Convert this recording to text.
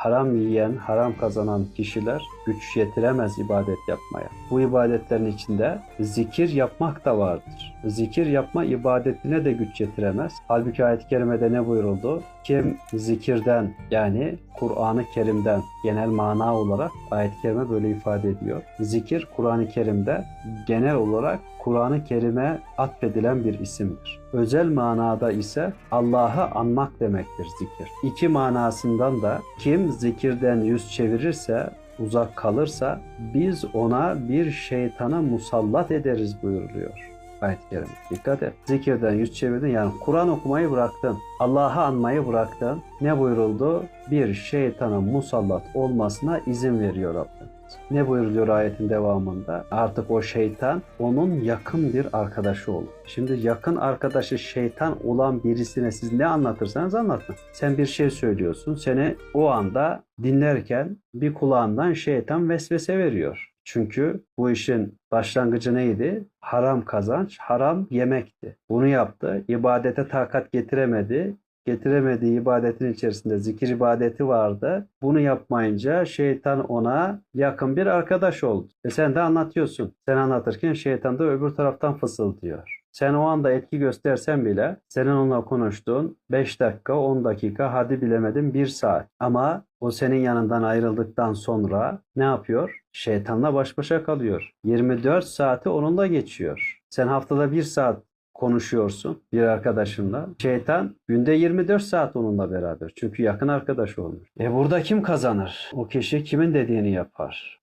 haram yiyen, haram kazanan kişiler güç yetiremez ibadet yapmaya. Bu ibadetlerin içinde zikir yapmak da vardır. Zikir yapma ibadetine de güç yetiremez. Halbuki ayet-i kerimede ne buyuruldu? Kim zikirden yani Kur'an-ı Kerim'den genel mana olarak ayet-i kerime böyle ifade ediyor. Zikir Kur'an-ı Kerim'de genel olarak Kur'an-ı Kerim'e atfedilen bir isimdir. Özel manada ise Allah'ı anmak demektir zikir. İki manasından da kim zikirden yüz çevirirse, uzak kalırsa biz ona bir şeytana musallat ederiz buyuruluyor. Ayet-i Kerime. Dikkat et. Zikirden yüz çevirdin yani Kur'an okumayı bıraktın. Allah'ı anmayı bıraktın. Ne buyuruldu? Bir şeytana musallat olmasına izin veriyor Rabbimiz. Ne buyuruluyor ayetin devamında? Artık o şeytan onun yakın bir arkadaşı olur. Şimdi yakın arkadaşı şeytan olan birisine siz ne anlatırsanız anlatın. Sen bir şey söylüyorsun. Seni o anda dinlerken bir kulağından şeytan vesvese veriyor. Çünkü bu işin başlangıcı neydi? Haram kazanç, haram yemekti. Bunu yaptı. İbadete takat getiremedi. Getiremediği ibadetin içerisinde zikir ibadeti vardı. Bunu yapmayınca şeytan ona yakın bir arkadaş oldu. E sen de anlatıyorsun. Sen anlatırken şeytan da öbür taraftan fısıldıyor. Sen o anda etki göstersen bile senin onunla konuştuğun 5 dakika, 10 dakika, hadi bilemedim 1 saat. Ama o senin yanından ayrıldıktan sonra ne yapıyor? Şeytanla baş başa kalıyor. 24 saati onunla geçiyor. Sen haftada 1 saat konuşuyorsun bir arkadaşınla. Şeytan günde 24 saat onunla beraber. Çünkü yakın arkadaş olmuş. E burada kim kazanır? O kişi kimin dediğini yapar.